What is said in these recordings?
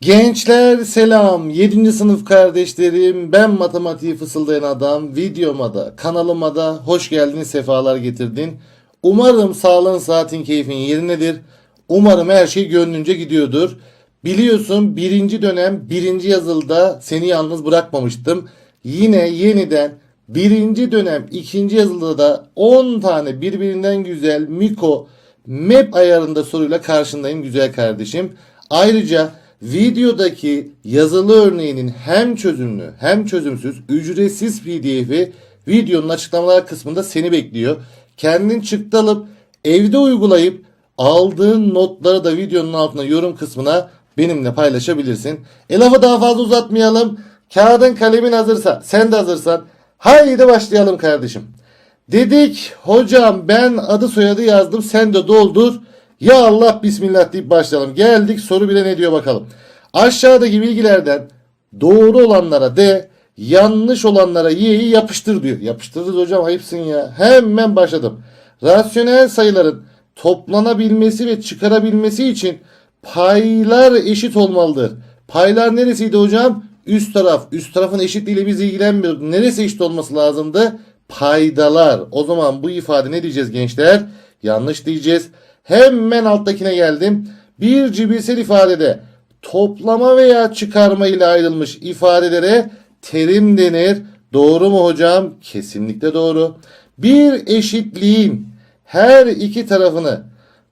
Gençler selam. 7. sınıf kardeşlerim. Ben matematiği fısıldayan adam. Videoma da kanalıma da hoş geldin, sefalar getirdin. Umarım sağlığın, saatin, keyfin yerindedir. Umarım her şey gönlünce gidiyordur. Biliyorsun birinci dönem birinci yazılıda seni yalnız bırakmamıştım. Yine yeniden birinci dönem ikinci yazılıda da 10 tane birbirinden güzel Miko map ayarında soruyla karşındayım güzel kardeşim. Ayrıca videodaki yazılı örneğinin hem çözümlü hem çözümsüz ücretsiz pdf'i videonun açıklamalar kısmında seni bekliyor. Kendin çıktı alıp evde uygulayıp aldığın notları da videonun altına yorum kısmına benimle paylaşabilirsin. E lafı daha fazla uzatmayalım. Kağıdın kalemin hazırsa sen de hazırsan haydi başlayalım kardeşim. Dedik hocam ben adı soyadı yazdım sen de doldur. Ya Allah bismillah deyip başlayalım. Geldik soru bile ne diyor bakalım. Aşağıdaki bilgilerden doğru olanlara D, yanlış olanlara Y'yi yapıştır diyor. Yapıştırırız hocam ayıpsın ya. Hemen başladım. Rasyonel sayıların toplanabilmesi ve çıkarabilmesi için paylar eşit olmalıdır. Paylar neresiydi hocam? Üst taraf. Üst tarafın eşitliğiyle biz ilgilenmiyoruz. Neresi eşit olması lazımdı? Paydalar. O zaman bu ifade ne diyeceğiz gençler? Yanlış diyeceğiz. Hemen alttakine geldim. Bir cebirsel ifadede toplama veya çıkarma ile ayrılmış ifadelere terim denir. Doğru mu hocam? Kesinlikle doğru. Bir eşitliğin her iki tarafını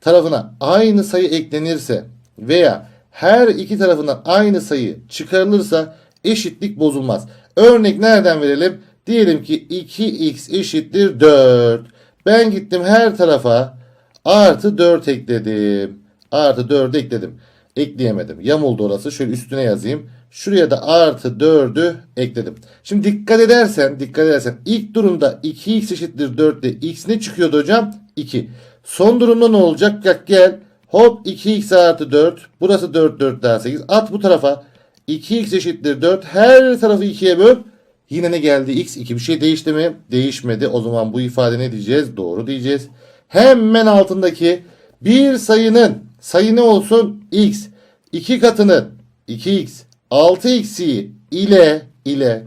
tarafına aynı sayı eklenirse veya her iki tarafından aynı sayı çıkarılırsa eşitlik bozulmaz. Örnek nereden verelim? Diyelim ki 2x eşittir 4. Ben gittim her tarafa artı 4 ekledim. Artı 4 ekledim. Ekleyemedim. Yamuldu orası. Şöyle üstüne yazayım. Şuraya da artı 4'ü ekledim. Şimdi dikkat edersen, dikkat edersen ilk durumda 2x eşittir 4 ile x ne çıkıyordu hocam? 2. Son durumda ne olacak? Bak gel. Hop 2x artı 4. Burası 4 4 daha 8. At bu tarafa. 2x eşittir 4. Her tarafı 2'ye böl. Yine ne geldi? x 2 bir şey değişti mi? Değişmedi. O zaman bu ifade ne diyeceğiz? Doğru diyeceğiz. Hemen altındaki bir sayının sayı ne olsun? x. 2 katının 2x 6x'i ile ile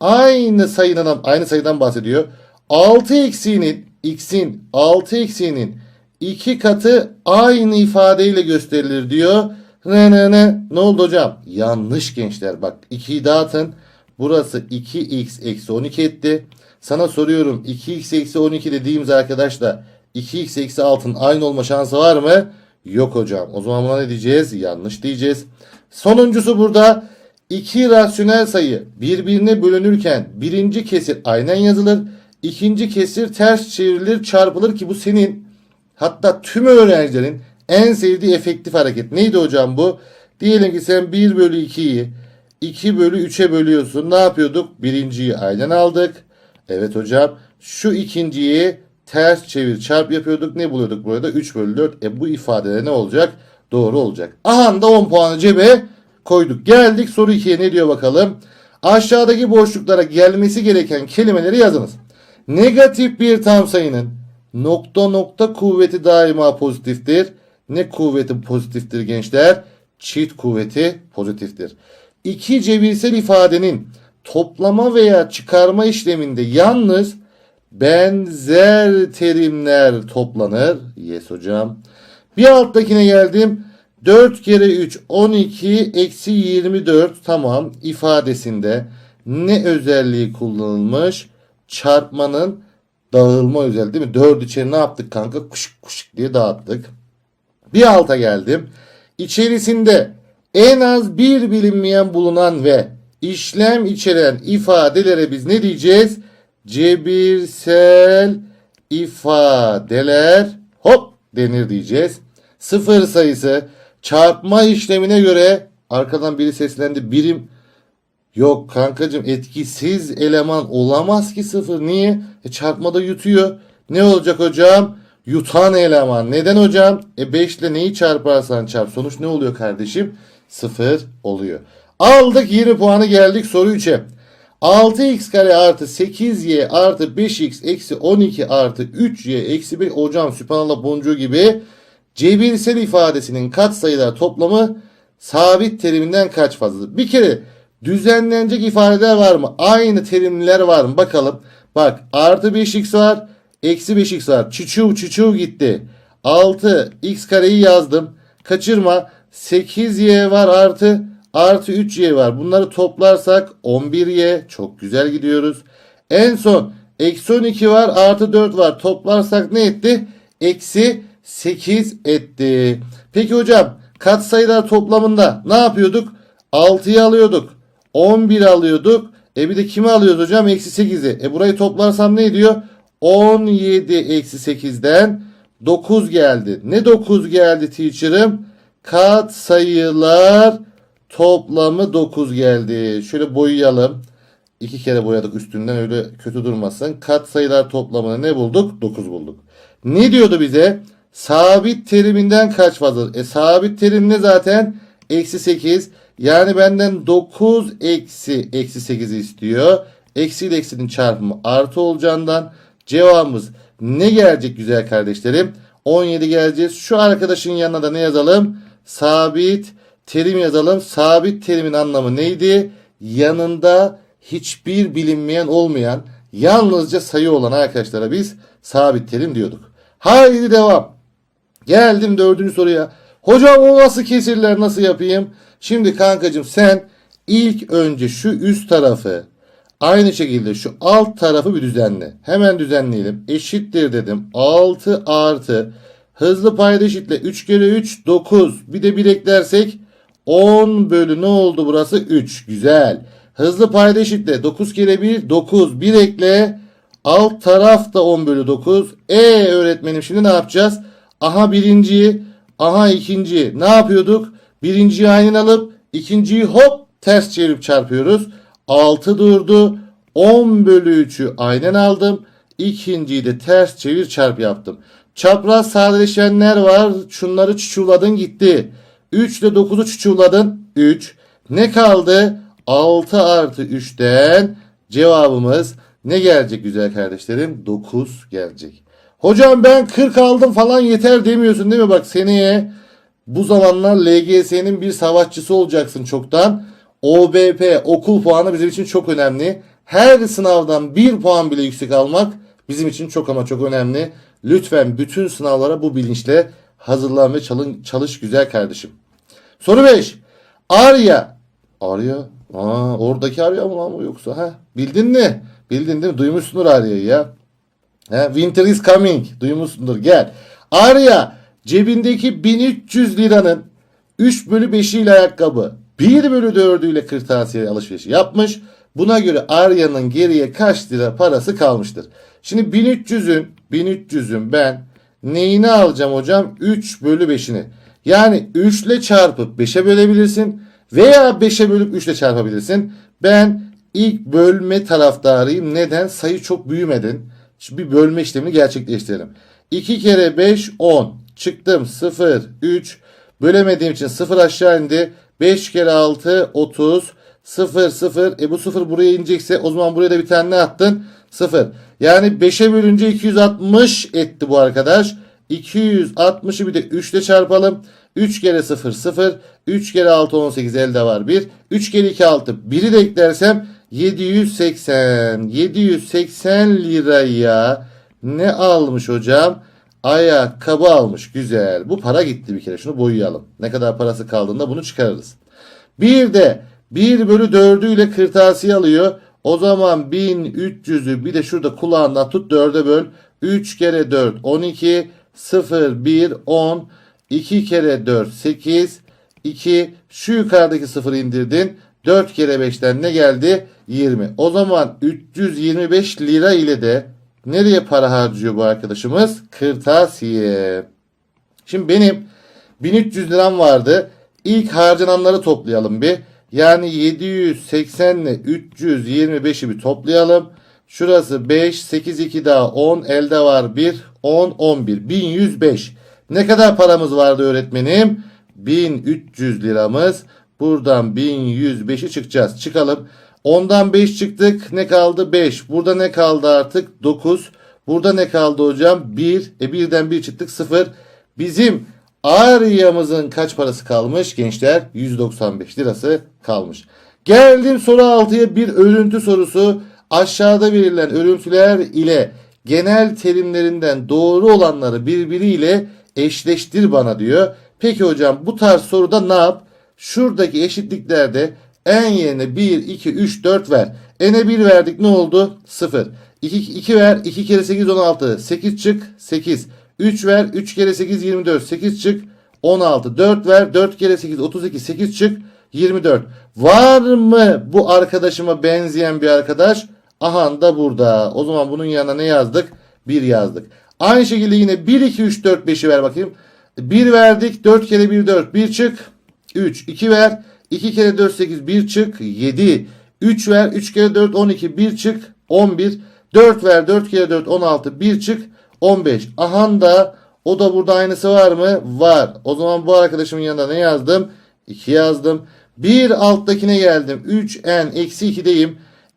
aynı sayının aynı sayıdan bahsediyor. 6 eksiğinin x'in 6 eksiğinin 2 katı aynı ifadeyle gösterilir diyor. Ne ne ne ne oldu hocam? Yanlış gençler bak 2'yi dağıtın. Burası 2x eksi 12 etti. Sana soruyorum 2x eksi 12 dediğimiz arkadaşla 2x eksi 6'ın aynı olma şansı var mı? Yok hocam. O zaman buna ne diyeceğiz? Yanlış diyeceğiz. Sonuncusu burada iki rasyonel sayı birbirine bölünürken birinci kesir aynen yazılır. ikinci kesir ters çevrilir çarpılır ki bu senin hatta tüm öğrencilerin en sevdiği efektif hareket. Neydi hocam bu? Diyelim ki sen 1 bölü 2'yi 2 bölü 3'e bölüyorsun. Ne yapıyorduk? Birinciyi aynen aldık. Evet hocam. Şu ikinciyi ters çevir çarp yapıyorduk. Ne buluyorduk burada? 3 bölü 4. E bu ifadede ne olacak? Doğru olacak. Aha da 10 puanı cebe koyduk. Geldik soru 2'ye ne diyor bakalım. Aşağıdaki boşluklara gelmesi gereken kelimeleri yazınız. Negatif bir tam sayının nokta nokta kuvveti daima pozitiftir. Ne kuvveti pozitiftir gençler? Çift kuvveti pozitiftir. İki cebirsel ifadenin toplama veya çıkarma işleminde yalnız benzer terimler toplanır. Yes hocam. Bir alttakine geldim. 4 kere 3 12 eksi 24 tamam ifadesinde ne özelliği kullanılmış? Çarpmanın dağılma özelliği değil mi? 4 içeri ne yaptık kanka? Kuşuk kuşuk diye dağıttık. Bir alta geldim. İçerisinde en az bir bilinmeyen bulunan ve işlem içeren ifadelere biz ne diyeceğiz? Cebirsel ifadeler hop denir diyeceğiz. Sıfır sayısı çarpma işlemine göre arkadan biri seslendi birim. Yok kankacım etkisiz eleman olamaz ki sıfır. Niye? E, çarpmada yutuyor. Ne olacak hocam? Yutan eleman. Neden hocam? E 5 ile neyi çarparsan çarp. Sonuç ne oluyor kardeşim? Sıfır oluyor. Aldık 20 puanı geldik soru 3'e 6x kare artı 8y artı 5x eksi 12 artı 3y eksi 1 hocam sübhanallah boncuğu gibi cebirsel ifadesinin katsayılar toplamı sabit teriminden kaç fazladır? Bir kere düzenlenecek ifadeler var mı? Aynı terimler var mı? Bakalım. Bak artı 5x var. Eksi 5x var. Çuçuv çuçuv gitti. 6 x kareyi yazdım. Kaçırma. 8y var artı artı 3y var. Bunları toplarsak 11y. Çok güzel gidiyoruz. En son eksi 12 var artı 4 var. Toplarsak ne etti? Eksi 8 etti. Peki hocam katsayılar toplamında ne yapıyorduk? 6'yı alıyorduk. 11 alıyorduk. E bir de kimi alıyoruz hocam? Eksi 8'i. E burayı toplarsam ne ediyor? 17 eksi 8'den 9 geldi. Ne 9 geldi teacher'ım? Kat sayılar toplamı 9 geldi. Şöyle boyayalım. İki kere boyadık üstünden öyle kötü durmasın. Kat sayılar toplamını ne bulduk? 9 bulduk. Ne diyordu bize? Sabit teriminden kaç fazla? E sabit terim ne zaten? Eksi 8. Yani benden 9 eksi eksi 8'i istiyor. Eksi ile eksinin çarpımı artı olacağından cevabımız ne gelecek güzel kardeşlerim? 17 geleceğiz. Şu arkadaşın yanına da ne yazalım? Sabit terim yazalım. Sabit terimin anlamı neydi? Yanında hiçbir bilinmeyen olmayan yalnızca sayı olan arkadaşlara biz sabit terim diyorduk. Haydi devam. Geldim dördüncü soruya. Hocam o nasıl kesirler nasıl yapayım? Şimdi kankacığım sen ilk önce şu üst tarafı aynı şekilde şu alt tarafı bir düzenle. Hemen düzenleyelim. Eşittir dedim. 6 artı hızlı payda eşitle 3 kere 3 9 bir de 1 eklersek 10 bölü ne oldu burası 3 güzel. Hızlı payda eşitle 9 kere 1 9 1 ekle alt taraf da 10 bölü 9. E öğretmenim şimdi ne yapacağız? Aha birinciyi aha ikinciyi ne yapıyorduk? Birinciyi aynen alıp ikinciyi hop ters çevirip çarpıyoruz. 6 durdu. 10 bölü 3'ü aynen aldım. İkinciyi de ters çevir çarp yaptım. Çapraz sadeleşenler var. Şunları çuçuladın gitti. 3 ile 9'u çuçuladın. 3. Ne kaldı? 6 artı 3'ten cevabımız ne gelecek güzel kardeşlerim? 9 gelecek. Hocam ben 40 aldım falan yeter demiyorsun değil mi? Bak seneye bu zamanlar LGS'nin bir savaşçısı olacaksın çoktan. OBP okul puanı bizim için çok önemli. Her sınavdan bir puan bile yüksek almak bizim için çok ama çok önemli. Lütfen bütün sınavlara bu bilinçle hazırlan ve çalın, çalış güzel kardeşim. Soru 5. Arya. Arya? Aa, oradaki Arya mı lan yoksa? Ha? Bildin mi? Bildin değil mi? Duymuşsundur Arya'yı ya. Ha? Winter is coming. Duymuşsundur. Gel. Arya cebindeki 1300 liranın 3 bölü 5'i ile ayakkabı 1 bölü 4'ü ile kırtasiye alışverişi yapmış. Buna göre Arya'nın geriye kaç lira parası kalmıştır? Şimdi 1300'ün 1300'ün ben neyini alacağım hocam? 3 bölü 5'ini. Yani 3 ile çarpıp 5'e bölebilirsin. Veya 5'e bölüp 3 ile çarpabilirsin. Ben ilk bölme taraftarıyım. Neden? Sayı çok büyümedin. Şimdi bir bölme işlemini gerçekleştirelim. 2 kere 5 10. Çıktım 0 3. Bölemediğim için 0 aşağı indi. 5 kere 6 30. 0 0. E bu 0 buraya inecekse o zaman buraya da bir tane ne attın? 0. Yani 5'e bölünce 260 etti bu arkadaş. 260'ı bir de 3 ile çarpalım. 3 kere 0 0. 3 kere 6 18 elde var 1. 3 kere 2 6. 1'i de eklersem 780. 780 liraya ne almış hocam? Ayakkabı almış. Güzel. Bu para gitti bir kere. Şunu boyayalım. Ne kadar parası kaldığında bunu çıkarırız. Bir de 1 bölü 4'ü ile kırtasiye alıyor. O zaman 1300'ü bir de şurada kulağından tut 4'e böl. 3 kere 4 12 0 1 10 2 kere 4 8 2 şu yukarıdaki 0 indirdin. 4 kere 5'ten ne geldi? 20. O zaman 325 lira ile de nereye para harcıyor bu arkadaşımız? Kırtasiye. Şimdi benim 1300 liram vardı. İlk harcananları toplayalım bir. Yani 780 ile 325'i bir toplayalım. Şurası 5, 8, 2 daha 10, elde var 1, 10, 11, 1105. Ne kadar paramız vardı öğretmenim? 1300 liramız. Buradan 1105'i çıkacağız. Çıkalım. 10'dan 5 çıktık. Ne kaldı? 5. Burada ne kaldı artık? 9. Burada ne kaldı hocam? 1. E 1'den 1 çıktık 0. Bizim Arya'mızın kaç parası kalmış gençler? 195 lirası kalmış. Geldim soru 6'ya bir örüntü sorusu. Aşağıda verilen örüntüler ile genel terimlerinden doğru olanları birbiriyle eşleştir bana diyor. Peki hocam bu tarz soruda ne yap? Şuradaki eşitliklerde en yerine 1, 2, 3, 4 ver. N'e 1 verdik ne oldu? 0. 2, 2 ver. 2 kere 8 16. 8 çık. 8. 3 ver. 3 kere 8 24. 8 çık. 16. 4 ver. 4 kere 8 32. 8 çık. 24. Var mı bu arkadaşıma benzeyen bir arkadaş? Aha da burada. O zaman bunun yanına ne yazdık? 1 yazdık. Aynı şekilde yine 1, 2, 3, 4, 5'i ver bakayım. 1 verdik. 4 kere 1 4. 1 çık. 3. 2 ver. 2 kere 4 8. 1 çık. 7. 3 ver. 3 kere 4 12. 1 çık. 11. 4 ver. 4 kere 4 16. 1 çık. 15. Ahan da o da burada aynısı var mı? Var. O zaman bu arkadaşımın yanında ne yazdım? 2 yazdım. Bir alttakine geldim. 3n eksi 2'deyim.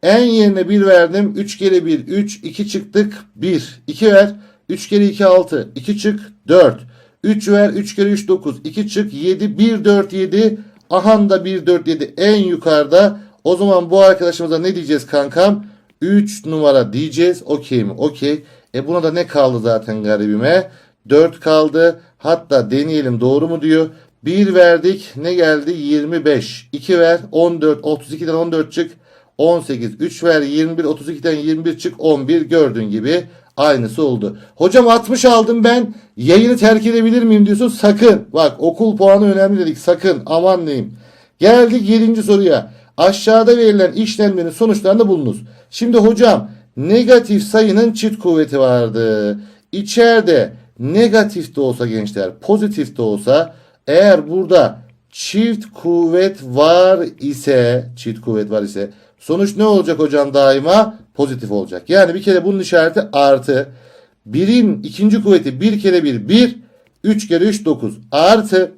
n yerine 1 verdim. 3 kere 1 3. 2 çıktık. 1. 2 ver. 3 kere 2 6. 2 çık. 4. 3 ver. 3 kere 3 9. 2 çık. 7. 1 4 7. Ahan da 1 4 7 en yukarıda. O zaman bu arkadaşımıza ne diyeceğiz kankam? 3 numara diyeceğiz. Okey mi? Okey. E buna da ne kaldı zaten garibime? 4 kaldı. Hatta deneyelim doğru mu diyor. 1 verdik. Ne geldi? 25. 2 ver. 14. 32'den 14 çık. 18. 3 ver. 21. 32'den 21 çık. 11. Gördüğün gibi aynısı oldu. Hocam 60 aldım ben. Yayını terk edebilir miyim diyorsun. Sakın. Bak okul puanı önemli dedik. Sakın. Aman diyeyim. Geldik 7. soruya. Aşağıda verilen işlemlerin sonuçlarını bulunuz. Şimdi hocam negatif sayının çift kuvveti vardı. İçeride negatif de olsa gençler pozitif de olsa eğer burada çift kuvvet var ise çift kuvvet var ise sonuç ne olacak hocam daima pozitif olacak. Yani bir kere bunun işareti artı birin ikinci kuvveti bir kere bir bir 3 kere 3 9 artı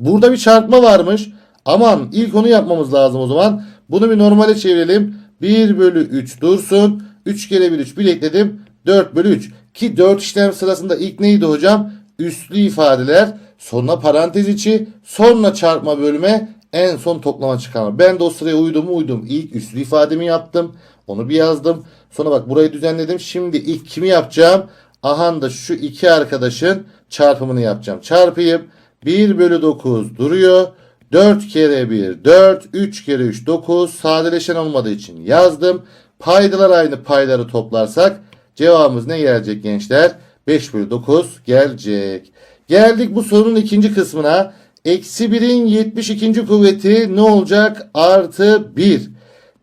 burada bir çarpma varmış. Aman ilk onu yapmamız lazım o zaman. Bunu bir normale çevirelim. 1 bölü 3 dursun. 3 kere 1 3 bir ekledim. 4 bölü 3. Ki 4 işlem sırasında ilk neydi hocam? Üslü ifadeler. Sonra parantez içi. Sonra çarpma bölme. En son toplama çıkarma. Ben de o sıraya uydum uydum. İlk üslü ifademi yaptım. Onu bir yazdım. Sonra bak burayı düzenledim. Şimdi ilk kimi yapacağım? Ahan da şu iki arkadaşın çarpımını yapacağım. Çarpayım. 1 bölü 9 duruyor. 4 kere 1 4 3 kere 3 9 sadeleşen olmadığı için yazdım. Paydalar aynı payları toplarsak cevabımız ne gelecek gençler? 5 bölü 9 gelecek. Geldik bu sorunun ikinci kısmına. Eksi 1'in 72. kuvveti ne olacak? Artı 1.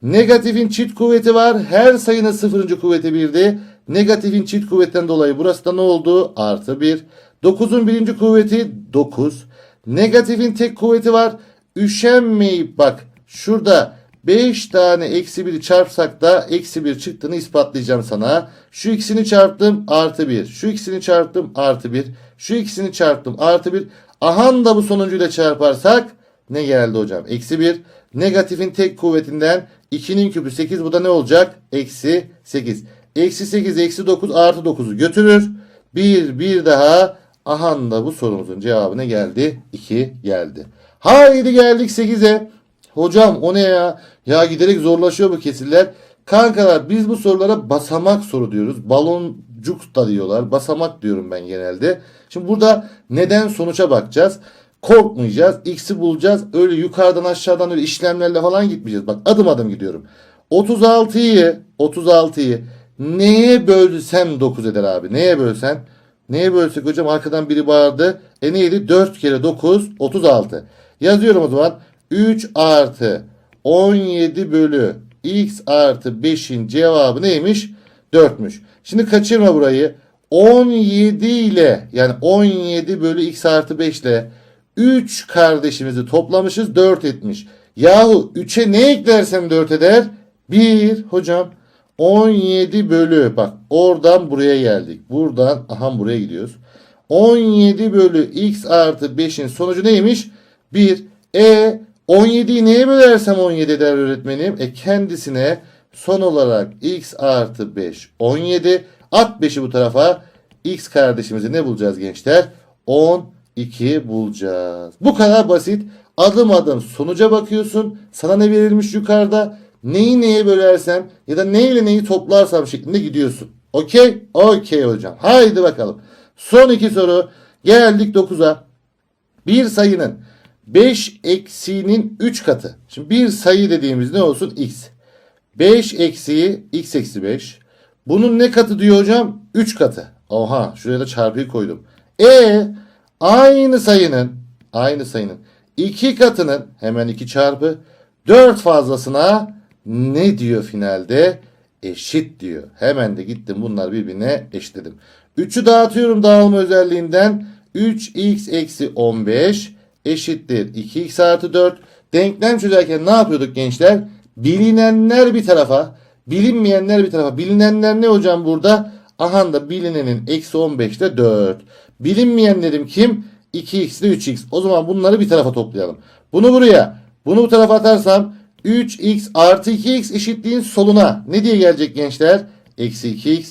Negatifin çift kuvveti var. Her sayının sıfırıncı kuvveti 1'di. Negatifin çift kuvvetten dolayı burası da ne oldu? Artı 1. 9'un birinci kuvveti 9. Negatifin tek kuvveti var. Üşenmeyip bak şurada 5 tane eksi 1'i çarpsak da eksi 1 çıktığını ispatlayacağım sana. Şu ikisini çarptım artı 1. Şu ikisini çarptım artı 1. Şu ikisini çarptım artı 1. Ahan da bu sonuncuyla çarparsak ne geldi hocam? Eksi 1. Negatifin tek kuvvetinden 2'nin küpü 8 bu da ne olacak? Eksi 8. Eksi 8 eksi 9 artı 9'u götürür. 1 bir daha ahan da bu sorumuzun cevabı ne geldi? 2 geldi. Haydi geldik 8'e. Hocam o ne ya? Ya giderek zorlaşıyor bu kesirler. Kankalar biz bu sorulara basamak soru diyoruz. Baloncuk da diyorlar. Basamak diyorum ben genelde. Şimdi burada neden sonuça bakacağız. Korkmayacağız. X'i bulacağız. Öyle yukarıdan aşağıdan öyle işlemlerle falan gitmeyeceğiz. Bak adım adım gidiyorum. 36'yı 36'yı neye bölsem 9 eder abi. Neye bölsen? Neye bölsek hocam? Arkadan biri bağırdı. E neydi? 4 kere 9 36. Yazıyorum o zaman. 3 artı 17 bölü x artı 5'in cevabı neymiş? 4'müş. Şimdi kaçırma burayı. 17 ile yani 17 bölü x artı 5 ile 3 kardeşimizi toplamışız 4 etmiş. Yahu 3'e ne eklersem 4 eder? 1 hocam 17 bölü bak oradan buraya geldik. Buradan aha buraya gidiyoruz. 17 bölü x artı 5'in sonucu neymiş? 1. E 17'yi neye bölersem 17 eder öğretmenim? E kendisine son olarak x artı 5 17. At 5'i bu tarafa. X kardeşimizi ne bulacağız gençler? 12 2 bulacağız. Bu kadar basit. Adım adım sonuca bakıyorsun. Sana ne verilmiş yukarıda? Neyi neye bölersem ya da neyle neyi toplarsam şeklinde gidiyorsun. Okey? Okey hocam. Haydi bakalım. Son iki soru. Geldik 9'a. Bir sayının 5 eksiğinin 3 katı. Şimdi bir sayı dediğimiz ne olsun? X. 5 eksiği x eksi 5. Bunun ne katı diyor hocam? 3 katı. Oha şuraya da çarpıyı koydum. E aynı sayının aynı sayının 2 katının hemen 2 çarpı 4 fazlasına ne diyor finalde? Eşit diyor. Hemen de gittim bunlar birbirine eşitledim. 3'ü dağıtıyorum dağılma özelliğinden. 3x eksi 15 eşittir 2x artı 4. Denklem çözerken ne yapıyorduk gençler? Bilinenler bir tarafa, bilinmeyenler bir tarafa. Bilinenler ne hocam burada? Aha da bilinenin eksi 15'te 4. Bilinmeyenlerim kim? 2x ile 3x. O zaman bunları bir tarafa toplayalım. Bunu buraya, bunu bu tarafa atarsam 3x artı 2x eşitliğin soluna. Ne diye gelecek gençler? Eksi 2x.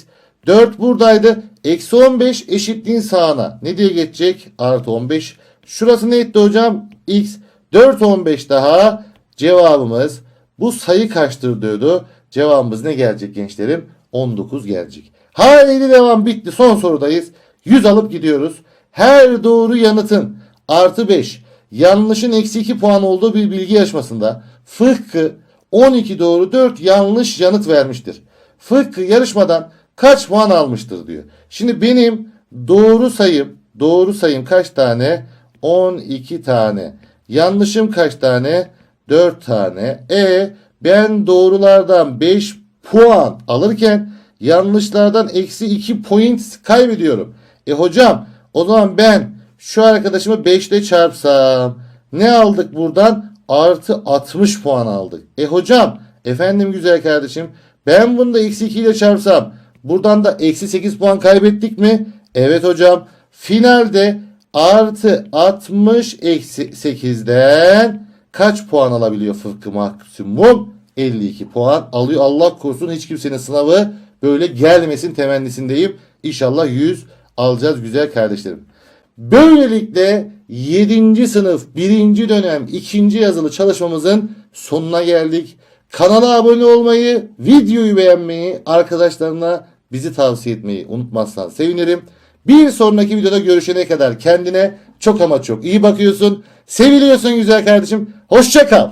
4 buradaydı. Eksi 15 eşitliğin sağına. Ne diye geçecek? Artı 15. Şurası ne etti hocam? X. 4 15 daha. Cevabımız bu sayı kaçtır diyordu. Cevabımız ne gelecek gençlerim? 19 gelecek. Haydi devam bitti. Son sorudayız. 100 alıp gidiyoruz. Her doğru yanıtın artı 5 yanlışın eksi 2 puan olduğu bir bilgi yarışmasında Fıkkı 12 doğru 4 yanlış yanıt vermiştir. Fıkkı yarışmadan kaç puan almıştır diyor. Şimdi benim doğru sayım doğru sayım kaç tane? 12 tane. Yanlışım kaç tane? 4 tane. E ben doğrulardan 5 puan alırken yanlışlardan eksi 2 point kaybediyorum. E hocam o zaman ben şu arkadaşımı 5 ile çarpsam ne aldık buradan? Artı 60 puan aldık. E hocam efendim güzel kardeşim ben bunu da eksi 2 ile çarpsam buradan da eksi 8 puan kaybettik mi? Evet hocam finalde artı 60 eksi 8'den kaç puan alabiliyor fıkhı maksimum? 52 puan alıyor. Allah korusun hiç kimsenin sınavı böyle gelmesin temennisindeyim. İnşallah 100 alacağız güzel kardeşlerim. Böylelikle 7. sınıf 1. dönem 2. yazılı çalışmamızın sonuna geldik. Kanala abone olmayı, videoyu beğenmeyi, arkadaşlarına bizi tavsiye etmeyi unutmazsan sevinirim. Bir sonraki videoda görüşene kadar kendine çok ama çok iyi bakıyorsun. Seviliyorsun güzel kardeşim. Hoşça kal.